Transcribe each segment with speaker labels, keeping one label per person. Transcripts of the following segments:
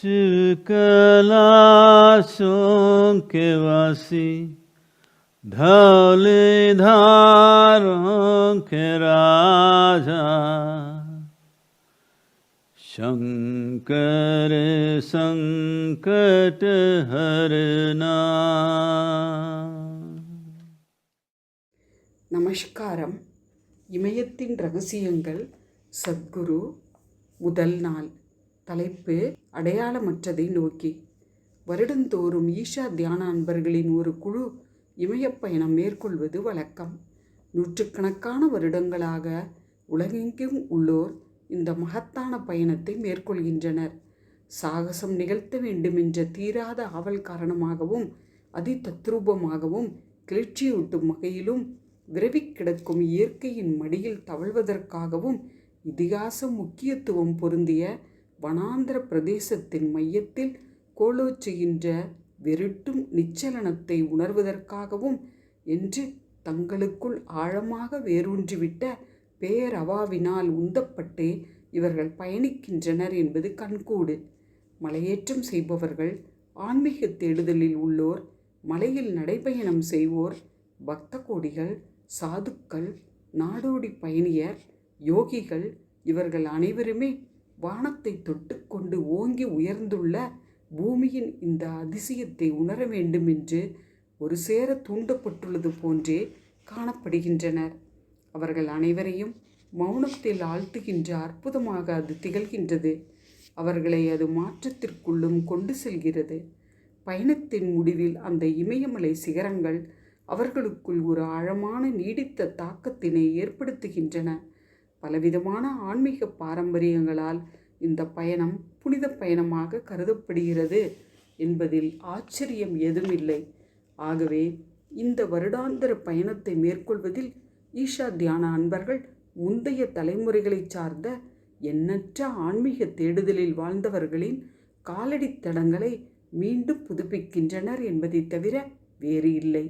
Speaker 1: शिव कैलाशों के वासी धौले धारों के राजा शंकर संकट हरना
Speaker 2: நமஸ்காரம் இமயத்தின் ரகசியங்கள் சத்குரு முதல் நாள் தலைப்பு அடையாளமற்றதை நோக்கி. வருடந்தோறும் ஈஷா தியான அன்பர்களின் ஒரு குழு இமயப்பயணம் மேற்கொள்வது வழக்கம். நூற்றுக்கணக்கான வருடங்களாக உலகெங்கும் உள்ளோர் இந்த மகத்தான பயணத்தை மேற்கொள்கின்றனர். சாகசம் நிகழ்த்த வேண்டுமென்ற தீராத ஆவல் காரணமாகவும் அதி தத்ரூபமாகவும் கிளர்ச்சியூட்டும் வகையிலும் விரவிக் கிடக்கும் இயற்கையின் மடியில் தவழ்வதற்காகவும் இதிகாச முக்கியத்துவம் பொருந்திய வனாந்திர பிரதேசத்தின் மையத்தில் கோலோச்சுகின்ற வெருட்டும் நிச்சலனத்தை உணர்வதற்காகவும் என்று தங்களுக்குள் ஆழமாக வேரூன்றிவிட்ட பேரவாவினால் உந்தப்பட்டே இவர்கள் பயணிக்கின்றனர் என்பது கண்கூடு. மலையேற்றம் செய்பவர்கள் ஆன்மீக தேடுதலில் உள்ளோர் மலையில் நடைபயணம் செய்வோர் பக்த கோடிகள் சாதுக்கள் நாடோடி பயணியர் யோகிகள் இவர்கள் அனைவருமே வானத்தை தொட்டுக்கொண்டு ஓங்கி உயர்ந்துள்ள பூமியின் இந்த அதிசயத்தை உணர வேண்டும் என்று ஒரு சேர தூண்டப்பட்டுள்ளது போன்றே காணப்படுகின்றனர். அவர்கள் அனைவரையும் மௌனத்தில் ஆழ்த்துகின்ற அற்புதமாக அது திகழ்கின்றது. அவர்களை அது மாற்றத்திற்குள்ளும் கொண்டு செல்கிறது. பயணத்தின் முடிவில் அந்த இமயமலை சிகரங்கள் அவர்களுக்குள் ஒரு ஆழமான நீடித்த தாக்கத்தினை ஏற்படுத்துகின்றன. பலவிதமான ஆன்மீக பாரம்பரியங்களால் இந்த பயணம் புனித பயணமாக கருதப்படுகிறது என்பதில் ஆச்சரியம் ஏதுமில்லை ஆகவே இந்த வருடாந்திர பயணத்தை மேற்கொள்வதில் ஈஷா தியான அன்பர்கள் முந்தைய தலைமுறைகளைச் சார்ந்த எண்ணற்ற ஆன்மீக தேடுதலில் வாழ்ந்தவர்களின் காலடித் தடங்களை மீண்டும் புதுப்பிக்கின்றனர் என்பதை தவிர வேறு இல்லை.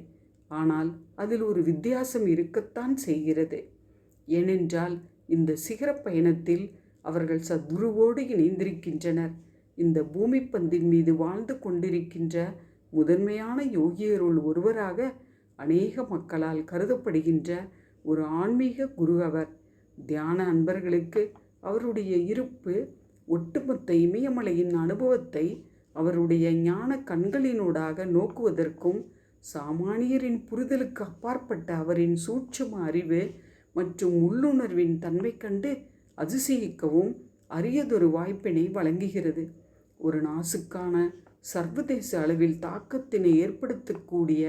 Speaker 2: ஆனால் அதில் ஒரு வித்தியாசம் இருக்கத்தான் செய்கிறது. ஏனென்றால் இந்த சிகர பயணத்தில் அவர்கள் சத்குருவோடு இணைந்திருக்கின்றனர். இந்த பூமி பந்தின் மீது வாழ்ந்து கொண்டிருக்கின்ற முதன்மையான யோகியருள் ஒருவராக அநேக மக்களால் கருதப்படுகின்ற ஒரு ஆன்மீக குரு அவர். தியான அன்பர்களுக்கு அவருடைய இருப்பு ஒட்டுமொத்த இமயமலையின் அனுபவத்தை அவருடைய ஞான கண்களினூடாக நோக்குவதற்கும் சாமானியரின் புரிதலுக்கு அப்பாற்பட்ட அவரின் சூட்சும அறிவு மற்றும் உள்ளுணர்வின் தன்மை கண்டு அதிசயிக்கவும் அரியதொரு வாய்ப்பினை வழங்குகிறது. ஒரு நாசுக்கான சர்வதேச அளவில் தாக்கத்தினை ஏற்படுத்தக்கூடிய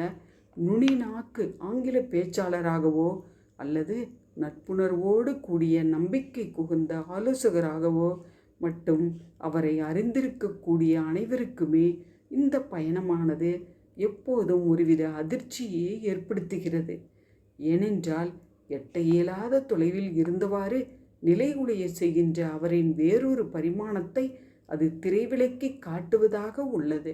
Speaker 2: நுனி நாக்கு ஆங்கில பேச்சாளராகவோ அல்லது நட்புணர்வோடு கூடிய நம்பிக்கை குகுந்த ஆலோசகராகவோ மட்டும் அவரை அறிந்திருக்கக்கூடிய அனைவருக்குமே இந்த பயணமானது எப்போதும் ஒருவித அதிர்ச்சியை ஏற்படுத்துகிறது. ஏனென்றால் எட்ட இயலாத தொலைவில் இருந்தவாறு நிலைகுலைய செய்கின்ற அவரின் வேறொரு பரிமாணத்தை அது திரைவிலக்கி காட்டுவதாக உள்ளது.